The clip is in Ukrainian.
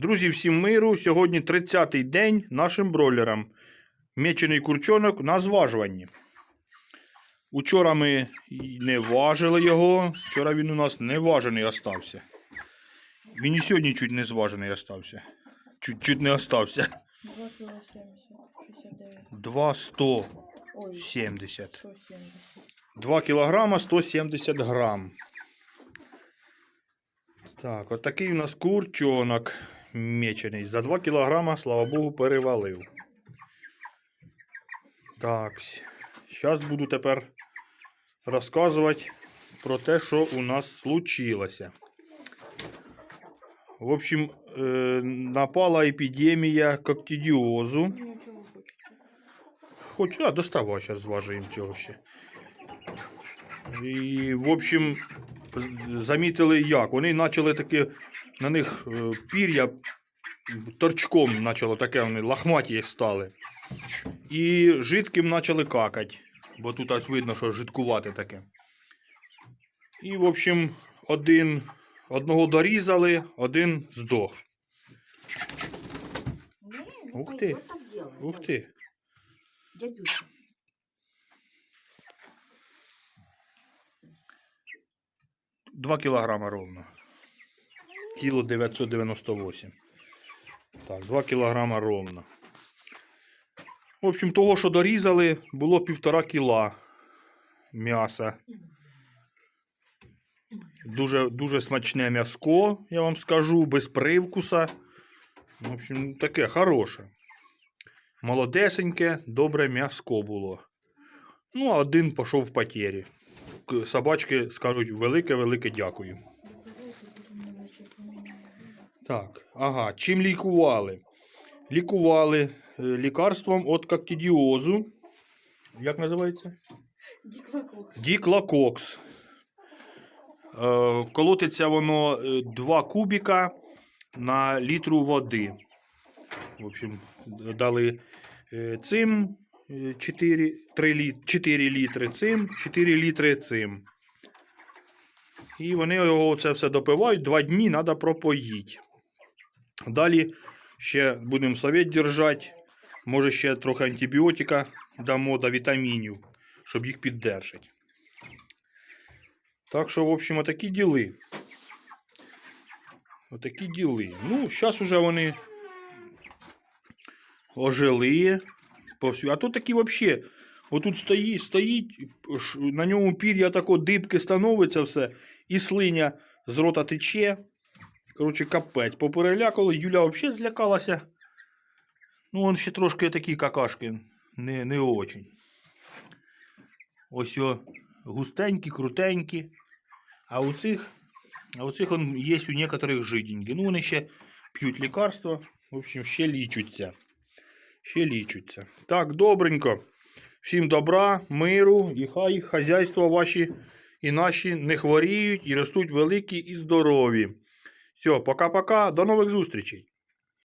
Друзі, всім миру. Сьогодні 30-й день нашим бройлерам. Мечений курчонок на зважуванні. Учора ми не важили його. Вчора він у нас не важений остався. Він і сьогодні чуть не зважений остався. Чуть, чуть не остався. 2 кило 70, 69. 2,170. 170. 2 кілограма 170 грам. Так, от у нас курчонок мечений. За 2 кілограма, слава Богу, перевалив. Так, зараз буду тепер розказувати про те, що у нас случилося. В общем, е, напала епідемія коктидіозу. Нічого хочете. Хоч, а, доставай, зараз зважуємо цього ще. І, в общем, замітили як. Вони почали таке, на них е, пір'я торчком почало таке, вони лахматі стали. І жидким почали какати. Бо тут ось видно, що жидкувате таке. І, в общем, один, одного дорізали, один здох. Ух делай, Ух ти. Два кілограма ровно. Тіло 998. Так, 2 кілограма ровно. В общем, того, що дорізали, було півтора кіла м'яса. Дуже, дуже смачне м'яско, я вам скажу, без привкуса. В общем, таке хороше. Молодесеньке, добре м'яско було. Ну, а один пішов в потері. Собачки скажуть велике-велике дякую. Так, ага. Чим лікували? Лікували е, лікарством від коктидіозу. Як називається? Діклакокс. Діклакокс. Е, колотиться воно 2 кубіка на літру води. В общем, дали е, цим 4, 3 лі, 4 літри цим, 4 літри цим. І вони його це все допивають. Два дні треба пропоїти. Далі ще будемо совет держати. Може ще трохи антибіотика дамо до вітамінів, щоб їх піддержати. Так що, в общем, отакі діли. Отакі діли. Ну, зараз уже вони ожили. А тут такі взагалі. Отут стоїть, стоїть, на ньому пір'я тако дибки становиться все, і слиня з рота тече. Коротше, капець. Поперелякали, Юля взагалі злякалася. Ну, он ще трошки такі какашки. Не, не очень. Ось о, густенькі, крутенькі. А у цих, а у цих он є у некоторих жиденькі. Ну, вони ще п'ють лікарства. В общем, ще лічуться. Ще лічуться. Так, добренько. Всім добра, миру, і хай хазяйства ваші і наші не хворіють і ростуть великі і здорові. Все, пока-пока, до нових зустрічей.